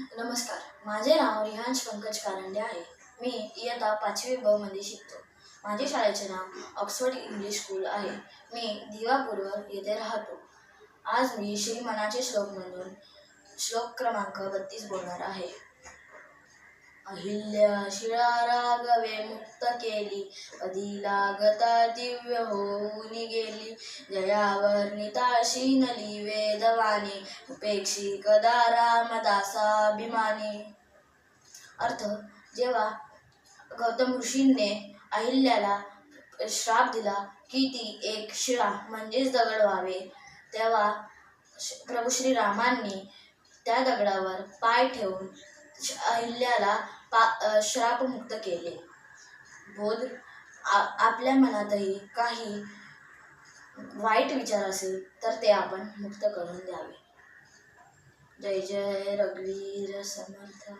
नमस्कार माझे नाव रिहांश पंकज कारंडे आहे. मी इयत्ता पाचवी ब मध्ये शिकतो. माझे शाळेचे नाव ऑक्सफर्ड इंग्लिश स्कूल आहे. मी दिवापूरवर येथे राहतो. आज मी श्रीमनाचे श्लोक म्हणून श्लोक क्रमांक बत्तीस बोलणार आहे. अहिल्या शिळा रागवे मुक्त केली. अधिला लागता दिव्य होऊन गेली. जयावर निताशीनली वेदवाणी. उपेक्षी कदा रामदासाभिमानी. अर्थ जेव्हा गौतम ऋषींनी अहिल्याला श्राप दिला की ती एक शिळा म्हणजेच दगड व्हावे तेव्हा श- प्रभू श्रीरामांनी त्या दगडावर पाय ठेवून अहिल्याला पा श्रापमुक्त केले. बोध आपल्या मनातही काही वाईट विचार असेल तर ते आपण मुक्त करून द्यावे. जय जय रघुवीर समर्थ.